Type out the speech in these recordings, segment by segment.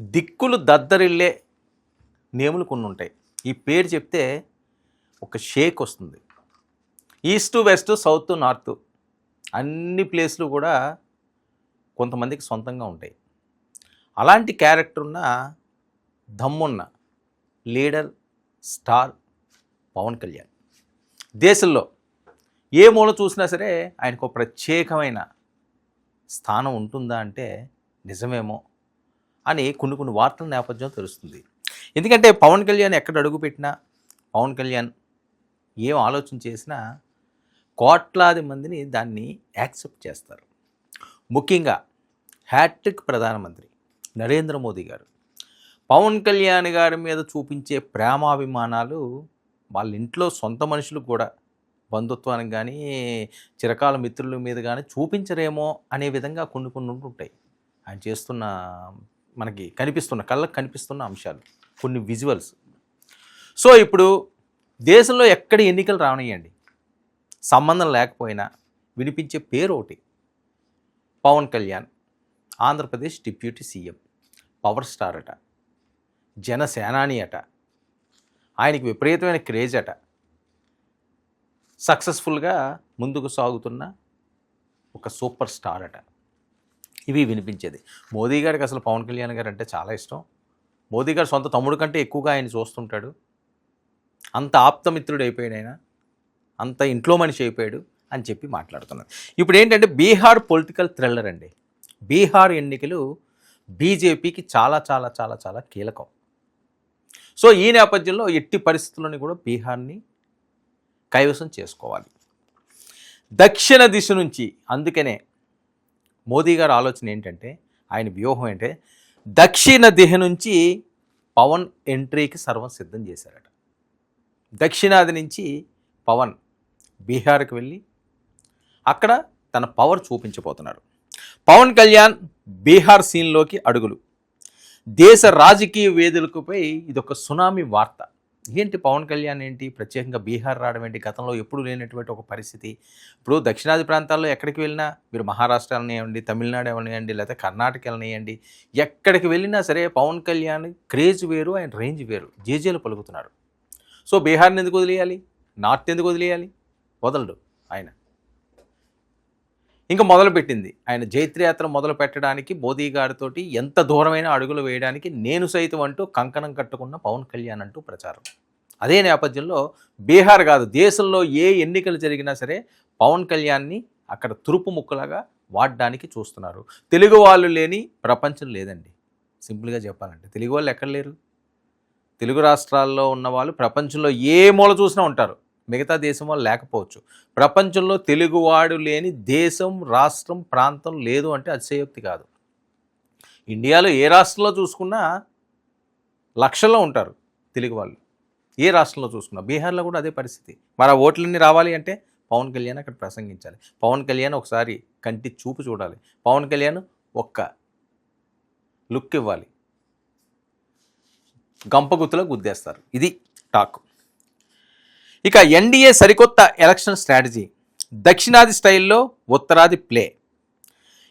దిక్కులు దద్దరిల్లే నేములు కొన్ని ఉంటాయి ఈ పేరు చెప్తే ఒక షేక్ వస్తుంది. ఈస్ట్ వెస్ట్ సౌత్ నార్త్ అన్ని ప్లేస్లు కూడా కొంతమందికి సొంతంగా ఉంటాయి. అలాంటి క్యారెక్టర్ ఉన్న దమ్మున్న లీడర్ స్టార్ పవన్ కళ్యాణ్. దేశంలో ఏ మూల చూసినా సరే ఆయనకు ఒక ప్రత్యేకమైన స్థానం ఉంటుందా అంటే నిజమేమో అని కొన్ని కొన్ని వార్తల నేపథ్యం తెలుస్తుంది. ఎందుకంటే పవన్ కళ్యాణ్ ఎక్కడ అడుగుపెట్టినా పవన్ కళ్యాణ్ ఏం ఆలోచన చేసినా కోట్లాది మందిని దాన్ని యాక్సెప్ట్ చేస్తారు. ముఖ్యంగా హ్యాట్రిక్ ప్రధానమంత్రి నరేంద్ర మోదీ గారు. పవన్ కళ్యాణ్ గారి మీద చూపించే ప్రేమాభిమానాలు వాళ్ళ ఇంట్లో సొంత మనుషులు కూడా బంధుత్వానికి కానీ చిరకాల మిత్రుల మీద కానీ చూపించరేమో అనే విధంగా కొన్ని కొన్ని ఉంటుంటాయి. ఆయన చేస్తున్న మనకి కనిపిస్తున్న కళ్ళకు కనిపిస్తున్న అంశాలు కొన్ని విజువల్స్ సో ఇప్పుడు దేశంలో ఎక్కడ ఎన్నికలు రానియండి సంబంధం లేకపోయినా వినిపించే పేరు ఒకటి. Pawan Kalyan Andhra Pradesh deputy CM power star అట జనసేనాని అట ఆయనకి విపరీతమైన క్రేజ్ అట. సక్సెస్ఫుల్గా ముందుకు సాగుతున్న ఒక సూపర్ స్టార్ అట. ఇవి వినిపించేది. మోదీ గారికి అసలు పవన్ కళ్యాణ్ గారు అంటే చాలా ఇష్టం. మోదీ గారు సొంత తమ్ముడు కంటే ఎక్కువగా ఆయన చూస్తుంటాడు. అంత ఆప్తమిత్రుడు అయిపోయాడు ఆయన. అంత ఇంట్లో మనిషి అయిపోయాడు అని చెప్పి మాట్లాడుతున్నారు. ఇప్పుడు ఏంటంటే బీహార్ పొలిటికల్ థ్రిల్లర్ అండి. బీహార్ ఎన్నికలు బీజేపీకి చాలా చాలా చాలా చాలా కీలకం. సో ఈ నేపథ్యంలో ఎట్టి పరిస్థితుల్లోని కూడా బీహార్ని కైవసం చేసుకోవాలి. దక్షిణ దిశ నుంచి అందుకనే మోదీ గారి ఆలోచన ఏంటంటే ఆయన వ్యూహం ఏంటంటే దక్షిణ దిహ నుంచి పవన్ ఎంట్రీకి సర్వం సిద్ధం చేశారట. దక్షిణాది నుంచి పవన్ బీహార్కి వెళ్ళి అక్కడ తన పవర్ చూపించబోతున్నారు. పవన్ కళ్యాణ్ బీహార్ సీన్లోకి అడుగులు. దేశ రాజకీయ వేదికలపై ఇదొక సునామీ వార్త. ఏంటి పవన్ కళ్యాణ్ ఏంటి? ప్రత్యేకంగా బీహార్ రావడం ఏంటి? గతంలో ఎప్పుడు లేనటువంటి ఒక పరిస్థితి. ఇప్పుడు దక్షిణాది ప్రాంతాల్లో ఎక్కడికి వెళ్ళినా మీరు మహారాష్ట్ర తమిళనాడు వెళ్ళనివ్వండి లేకపోతే కర్ణాటక వెళ్ళనివ్వండి ఎక్కడికి వెళ్ళినా సరే పవన్ కళ్యాణ్ క్రేజ్ వేరు ఆయన రేంజ్ వేరు. జేజేలు పలుకుతున్నారు. సో బీహార్ని ఎందుకు వదిలేయాలి? నార్త్ ఎందుకు వదిలేయాలి? వదలడు ఆయన. ఇంకా మొదలుపెట్టింది. ఆయన జైత్రయాత్ర మొదలు పెట్టడానికి మోదీ గారితోటి ఎంత దూరమైన అడుగులు వేయడానికి నేను సైతం అంటూ కంకణం కట్టుకున్న పవన్ కళ్యాణ్ అంటూ ప్రచారం. అదే నేపథ్యంలో బీహార్ కాదు దేశంలో ఏ ఎన్నికలు జరిగినా సరే పవన్ కళ్యాణ్ని అక్కడ తురుపు ముక్కలాగా వాడడానికి చూస్తున్నారు. తెలుగు వాళ్ళు లేని ప్రపంచం లేదండి. సింపుల్గా చెప్పాలంటే తెలుగు వాళ్ళు ఎక్కడ లేరు? తెలుగు రాష్ట్రాల్లో ఉన్న వాళ్ళు ప్రపంచంలో ఏ మూల చూసినా ఉంటారు. మిగతా దేశం వాళ్ళు లేకపోవచ్చు. ప్రపంచంలో తెలుగువాడు లేని దేశం రాష్ట్రం ప్రాంతం లేదు అంటే అతిశయోక్తి కాదు. ఇండియాలో ఏ రాష్ట్రంలో చూసుకున్నా లక్షల్లో ఉంటారు తెలుగు వాళ్ళు. ఏ రాష్ట్రంలో చూసుకున్నా బీహార్లో కూడా అదే పరిస్థితి. మరి ఆ ఓట్లన్నీ రావాలి అంటే పవన్ కళ్యాణ్ అక్కడ ప్రసంగించాలి. పవన్ కళ్యాణ్ ఒకసారి కంటి చూపు చూడాలి. పవన్ కళ్యాణ్ ఒక్క లుక్ ఇవ్వాలి. గంపగుత్తులో గుద్దేస్తారు. ఇది టాక్. ఇక ఎన్డీఏ సరికొత్త ఎలక్షన్ స్ట్రాటజీ. దక్షిణాది స్టైల్లో ఉత్తరాది ప్లే.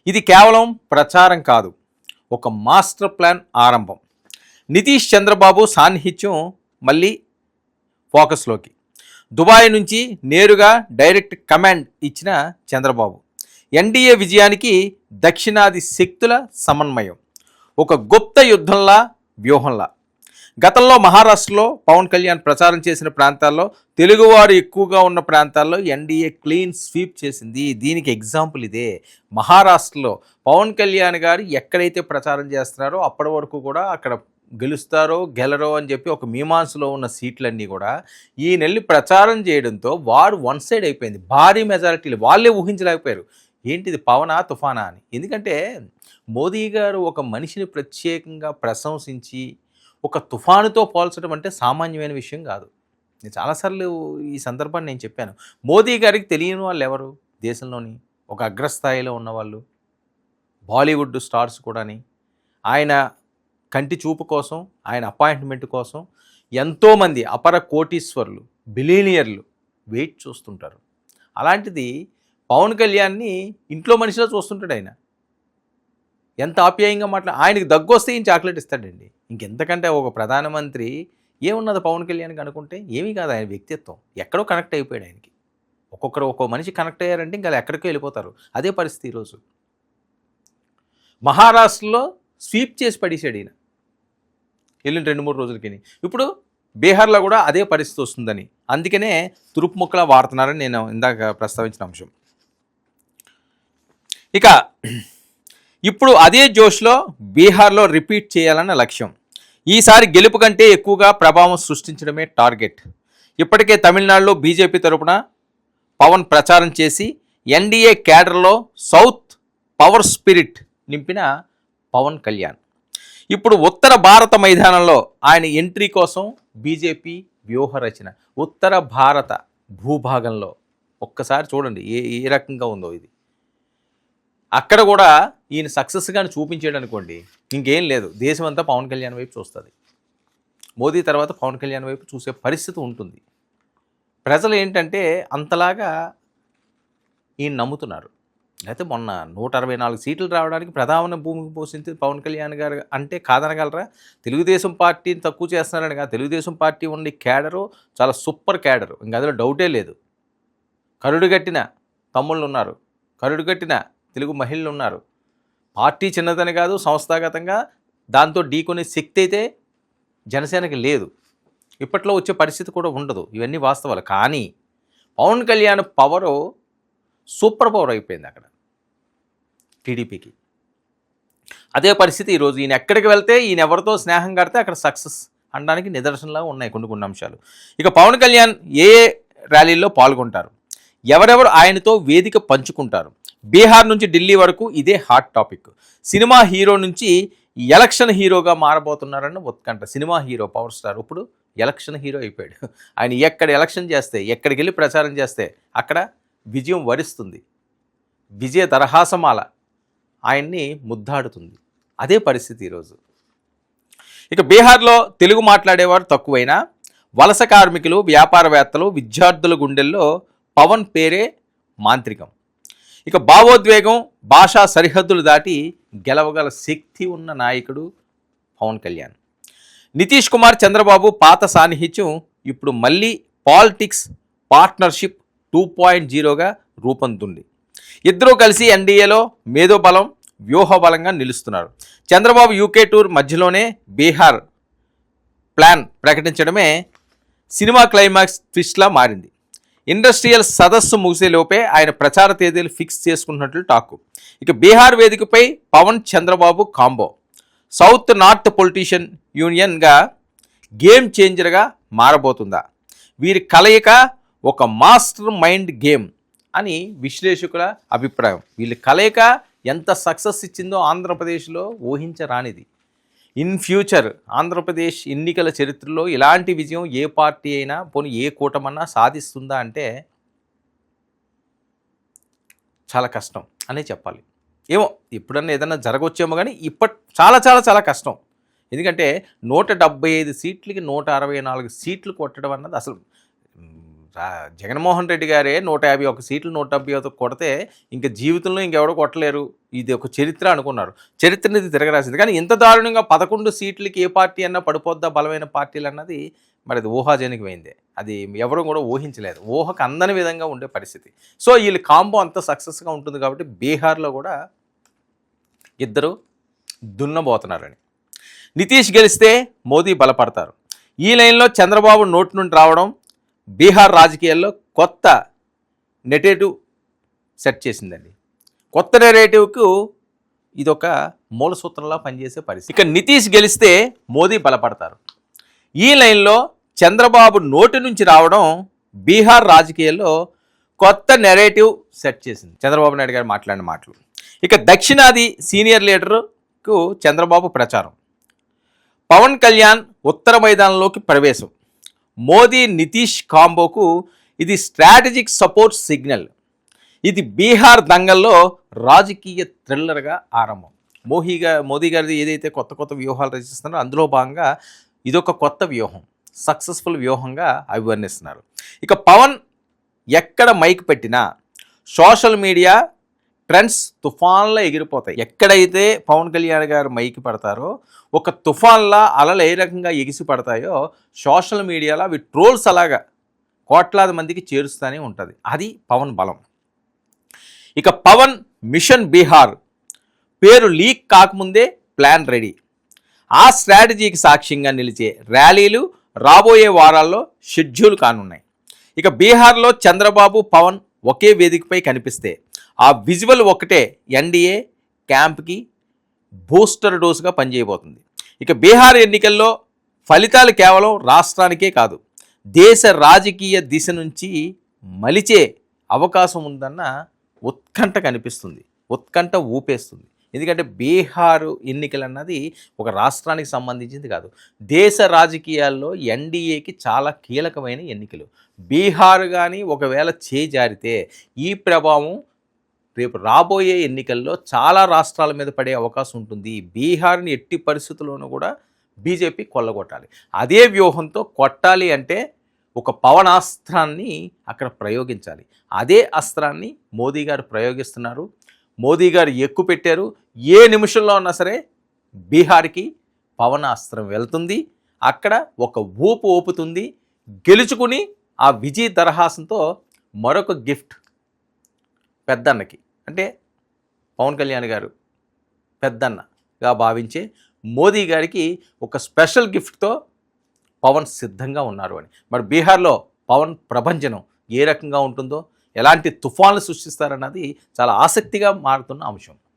ఇది కేవలం ప్రచారం కాదు ఒక మాస్టర్ ప్లాన్ ఆరంభం. నితీష్ చంద్రబాబు సాన్నిహిత్యం మళ్ళీ ఫోకస్లోకి. దుబాయ్ నుంచి నేరుగా డైరెక్ట్ కమాండ్ ఇచ్చిన చంద్రబాబు. ఎన్డీఏ విజయానికి దక్షిణాది శక్తుల సమన్వయం. ఒక గుప్త యుద్ధంలా వ్యూహంలా. గతంలో మహారాష్ట్రలో పవన్ కళ్యాణ్ ప్రచారం చేసిన ప్రాంతాల్లో తెలుగువారు ఎక్కువగా ఉన్న ప్రాంతాల్లో ఎన్డీఏ క్లీన్ స్వీప్ చేసింది. దీనికి ఎగ్జాంపుల్ ఇదే. మహారాష్ట్రలో పవన్ కళ్యాణ్ గారు ఎక్కడైతే ప్రచారం చేస్తున్నారో అప్పటి వరకు కూడా అక్కడ గెలుస్తారో గెలరో అని చెప్పి ఒక మీమాంసలో ఉన్న సీట్లన్నీ కూడా ఈ నెల్లి ప్రచారం చేయడంతో వారు వన్ సైడ్ అయిపోయింది. భారీ మెజారిటీలు. వాళ్ళే ఊహించలేకపోయారు. ఏంటిది పవనా తుఫానా అని. ఎందుకంటే మోదీ గారు ఒక మనిషిని ప్రత్యేకంగా ప్రశంసించి ఒక తుఫానుతో పోల్చడం అంటే సామాన్యమైన విషయం కాదు. నేను చాలాసార్లు ఈ సందర్భాన్ని నేను చెప్పాను. మోదీ గారికి తెలియని వాళ్ళు ఎవరు? దేశంలోని ఒక అగ్రస్థాయిలో ఉన్నవాళ్ళు బాలీవుడ్ స్టార్స్ కూడాని. ఆయన కంటి చూపు కోసం ఆయన అపాయింట్మెంట్ కోసం ఎంతోమంది అపర కోటీశ్వరులు బిలీనియర్లు వెయిట్ చూస్తుంటారు. అలాంటిది పవన్ కళ్యాణ్ని ఇంట్లో మనిషిలో చూస్తుంటాడు ఆయన. ఎంత ఆప్యాయంగా మాట్లా ఆయనకి దగ్గు వస్తే ఈయన చాక్లెట్ ఇస్తాడండి. ఇంకెంతకంటే ఒక ప్రధానమంత్రి ఏమున్నది పవన్ కళ్యాణ్కి అనుకుంటే ఏమీ కాదు ఆయన వ్యక్తిత్వం. ఎక్కడో కనెక్ట్ అయిపోయాడు ఆయనకి. ఒక్కొక్కరు ఒక్కో మనిషి కనెక్ట్ అయ్యారంటే ఇంకా ఎక్కడికో వెళ్ళిపోతారు. అదే పరిస్థితి ఈరోజు మహారాష్ట్రలో స్వీప్ చేసి పడేసాడు ఈయన. వెళ్ళిన రెండు మూడు రోజులకి. ఇప్పుడు బీహార్లో కూడా అదే పరిస్థితి వస్తుందని. అందుకనే తురుపు ముక్కలా వాడుతున్నారని నేను ఇందాక ప్రస్తావించిన అంశం. ఇక ఇప్పుడు అదే జోష్లో బీహార్లో రిపీట్ చేయాలన్న లక్ష్యం. ఈసారి గెలుపు కంటే ఎక్కువగా ప్రభావం సృష్టించడమే టార్గెట్. ఇప్పటికే తమిళనాడులో బీజేపీ తరపున పవన్ ప్రచారం చేసి ఎన్డీఏ క్యాడర్లో సౌత్ పవర్ స్పిరిట్ నింపిన పవన్ కళ్యాణ్. ఇప్పుడు ఉత్తర భారత మైదానంలో ఆయన ఎంట్రీ కోసం బీజేపీ వ్యూహ రచన. ఉత్తర భారత భూభాగంలో. ఒక్కసారి చూడండి ఏ ఏ రకంగా ఉందో ఇది. అక్కడ కూడా ఈయన సక్సెస్గాని చూపించాడు అనుకోండి ఇంకేం లేదు. దేశం అంతా పవన్ కళ్యాణ్ వైపు చూస్తుంది. మోదీ తర్వాత పవన్ కళ్యాణ్ వైపు చూసే పరిస్థితి ఉంటుంది. ప్రజలు ఏంటంటే అంతలాగా ఈయన నమ్ముతున్నారు. అయితే మొన్న నూట అరవై నాలుగు సీట్లు రావడానికి ప్రధాన భూమికి పోసింది పవన్ కళ్యాణ్ గారు అంటే కాదనగలరా? తెలుగుదేశం పార్టీని తక్కువ చేస్తున్నారని కాదు. తెలుగుదేశం పార్టీ ఉండి క్యాడరు చాలా సూపర్ క్యాడరు. ఇంక అందులో డౌటే లేదు. కరుడు కట్టిన తమ్ముళ్ళు ఉన్నారు. కరుడు కట్టిన తెలుగు మహిళలు ఉన్నారు. పార్టీ చిన్నదని కాదు సంస్థాగతంగా దాంతో ఢీకొనే శక్తి అయితే జనసేనకి లేదు. ఇప్పట్లో వచ్చే పరిస్థితి కూడా ఉండదు. ఇవన్నీ వాస్తవాలు. కానీ Pawan Kalyan power super power అయిపోయింది అక్కడ టీడీపీకి. అదే పరిస్థితి ఈరోజు ఈయన ఎక్కడికి వెళ్తే ఈయన ఎవరితో స్నేహం కడితే అక్కడ సక్సెస్ అనడానికి నిదర్శనలా ఉన్నాయి కొన్ని కొన్ని అంశాలు. ఇక పవన్ కళ్యాణ్ ఏ ర్యాలీల్లో పాల్గొంటారు? ఎవరెవరు ఆయనతో వేదిక పంచుకుంటారు? బీహార్ నుంచి ఢిల్లీ వరకు ఇదే హాట్ టాపిక్. సినిమా హీరో నుంచి ఎలక్షన్ హీరోగా మారబోతున్నారని ఉత్కంఠ. సినిమా హీరో పవర్ స్టార్ ఇప్పుడు ఎలక్షన్ హీరో అయిపోయాడు. ఆయన ఎక్కడ ఎలక్షన్ చేస్తే ఎక్కడికి వెళ్ళి ప్రచారం చేస్తే అక్కడ విజయం వరిస్తుంది. విజయ తరహాసమాల ఆయన్ని ముద్దాడుతుంది. అదే పరిస్థితి ఈరోజు. ఇక బీహార్లో తెలుగు మాట్లాడేవారు తక్కువైనా వలస కార్మికులు వ్యాపారవేత్తలు విద్యార్థుల గుండెల్లో పవన్ పేరే మాంత్రికం. ఇక భావోద్వేగం భాషా సరిహద్దులు దాటి గెలవగల శక్తి ఉన్న నాయకుడు పవన్ కళ్యాణ్. నితీష్ కుమార్ చంద్రబాబు పాత సాన్నిహిత్యం ఇప్పుడు మళ్ళీ పాలిటిక్స్ పార్ట్నర్షిప్ టూ పాయింట్ జీరోగా రూపొందుతుంది ఇద్దరూ కలిసి ఎన్డీఏలో మేధోబలం వ్యూహబలంగా నిలుస్తున్నారు. చంద్రబాబు యూకే టూర్ మధ్యలోనే బీహార్ ప్లాన్ ప్రకటించడమే సినిమా క్లైమాక్స్ ట్విస్ట్లా మారింది. ఇండస్ట్రియల్ సదస్సు ముగిసేలోపే ఆయన ప్రచార తేదీలు ఫిక్స్ చేసుకున్నట్లు టాకు. ఇక బీహార్ వేదికపై Pawan Chandrababu combo. South north politician యూనియన్గా game చేంజర్గా మారబోతుందా? వీరి కలయిక ఒక మాస్టర్ మైండ్ గేమ్ అని విశ్లేషకుల అభిప్రాయం. వీళ్ళ కలయిక ఎంత సక్సెస్ ఇచ్చిందో ఆంధ్రప్రదేశ్లో ఊహించరానిది. ఇన్ ఫ్యూచర్ ఆంధ్రప్రదేశ్ ఎన్నికల చరిత్రలో ఇలాంటి విజయం ఏ పార్టీ అయినా పోనీ ఏ కూటమన్నా సాధిస్తుందా అంటే చాలా కష్టం అనే చెప్పాలి. ఏమో ఎప్పుడన్నా ఏదన్నా జరగవచ్చేమో కానీ ఇప్పటి చాలా చాలా చాలా కష్టం. ఎందుకంటే నూట డెబ్బై ఐదు సీట్లకి నూట అరవై నాలుగు సీట్లు కొట్టడం అన్నది అసలు జగన్మోహన్ రెడ్డి గారే నూట యాభై ఒక సీట్లు నూట డెబ్బై ఒకటి కొడితే ఇంకా జీవితంలో ఇంకెవడో కొట్టలేరు. ఇది ఒక చరిత్ర అనుకున్నారు. చరిత్రని ఇది తిరగరాసింది. కానీ ఇంత దారుణంగా పదకొండు సీట్లకి ఏ పార్టీ అన్నా పడిపోద్దా బలమైన పార్టీలు అన్నది మరి అది ఊహాజనికమైందే. అది ఎవరు కూడా ఊహించలేదు. ఊహకు అందని విధంగా ఉండే పరిస్థితి. సో వీళ్ళు కాంబో అంత సక్సెస్గా ఉంటుంది కాబట్టి బీహార్లో కూడా ఇద్దరు దున్నబోతున్నారని. నితీష్ గెలిస్తే మోదీ బలపడతారు. ఈ లైన్లో చంద్రబాబు నోటి నుండి రావడం బీహార్ రాజకీయాల్లో కొత్త నెరేటివ్ సెట్ చేసిందండి. కొత్త నెరేటివ్కు ఇదొక మూల సూత్రంలా పనిచేసే పరిస్థితి. ఇక నితీష్ గెలిస్తే మోదీ బలపడతారు. ఈ లైన్లో చంద్రబాబు నోటి నుంచి రావడం బీహార్ రాజకీయాల్లో కొత్త నెరేటివ్ సెట్ చేసింది. చంద్రబాబు నాయుడు గారు మాట్లాడిన మాటలు. ఇక దక్షిణాది సీనియర్ లీడర్కు చంద్రబాబు ప్రచారం. పవన్ కళ్యాణ్ ఉత్తర మైదానంలోకి ప్రవేశం. మోదీ నితీష్ కాంబోకు ఇది స్ట్రాటజిక్ సపోర్ట్ సిగ్నల్. ఇది బీహార్ దంగల్లో రాజకీయ థ్రిల్లర్గా ఆరంభం. మోహిగా మోదీ గారిది ఏదైతే కొత్త కొత్త వ్యూహాలు రచిస్తున్నారో అందులో భాగంగా ఇదొక కొత్త వ్యూహం. సక్సెస్ఫుల్ వ్యూహంగా అభివర్ణిస్తున్నారు. ఇక పవన్ ఎక్కడ మైక్ పెట్టినా సోషల్ మీడియా ట్రెండ్స్ తుఫాన్లా ఎగిరిపోతాయి. ఎక్కడైతే పవన్ కళ్యాణ్ గారు మైకి పడతారో ఒక తుఫాన్లా అలలు ఏ రకంగా ఎగిసి పడతాయో సోషల్ మీడియాలో అవి ట్రోల్స్ అలాగా కోట్లాది మందికి చేరుస్తూనే ఉంటుంది. అది పవన్ బలం. ఇక పవన్ మిషన్ బీహార్ పేరు లీక్ కాకముందే ప్లాన్ రెడీ. ఆ స్ట్రాటజీకి సాక్ష్యంగా నిలిచే ర్యాలీలు రాబోయే వారాల్లో షెడ్యూల్ కానున్నాయి. ఇక బీహార్లో చంద్రబాబు పవన్ ఒకే వేదికపై కనిపిస్తే ఆ విజువల్ ఒకటే ఎన్డీఏ క్యాంప్కి బూస్టర్ డోసుగా పనిచేయబోతుంది. ఇక బీహార్ ఎన్నికల్లో ఫలితాలు కేవలం రాష్ట్రానికే కాదు దేశ రాజకీయ దిశ నుంచి మలిచే అవకాశం ఉందన్న ఉత్కంఠ కనిపిస్తుంది ఉత్కంఠ ఊపేస్తుంది. ఎందుకంటే బీహారు ఎన్నికలు అన్నది ఒక రాష్ట్రానికి సంబంధించింది కాదు. దేశ రాజకీయాల్లో ఎన్డీఏకి చాలా కీలకమైన ఎన్నికలు. బీహార్ కానీ ఒకవేళ చేజారితే ఈ ప్రభావం రేపు రాబోయే ఎన్నికల్లో చాలా రాష్ట్రాల మీద పడే అవకాశం ఉంటుంది. బీహార్ని ఎట్టి పరిస్థితుల్లోనూ కూడా బీజేపీ కొల్లగొట్టాలి. అదే వ్యూహంతో కొట్టాలి అంటే ఒక పవనాస్త్రాన్ని అక్కడ ప్రయోగించాలి. అదే అస్త్రాన్ని మోదీ గారు ప్రయోగిస్తున్నారు. మోదీ గారు ఎక్కువ పెట్టారు. ఏ నిమిషంలో ఉన్నా సరే బీహార్కి పవనాస్త్రం వెళ్తుంది. అక్కడ ఒక ఊపు ఊపుతుంది. గెలుచుకుని ఆ విజయ్ దరహాసంతో మరొక గిఫ్ట్ పెద్దన్నకి. అంటే పవన్ కళ్యాణ్ గారు పెద్దన్నగా భావించే మోదీ గారికి ఒక స్పెషల్ గిఫ్ట్తో పవన్ సిద్ధంగా ఉన్నారు అని. మరి బీహార్లో పవన్ ప్రభంజనం ఏ రకంగా ఉంటుందో ఎలాంటి తుఫాన్లు సృష్టిస్తారన్నది చాలా ఆసక్తిగా మారుతున్న అంశం.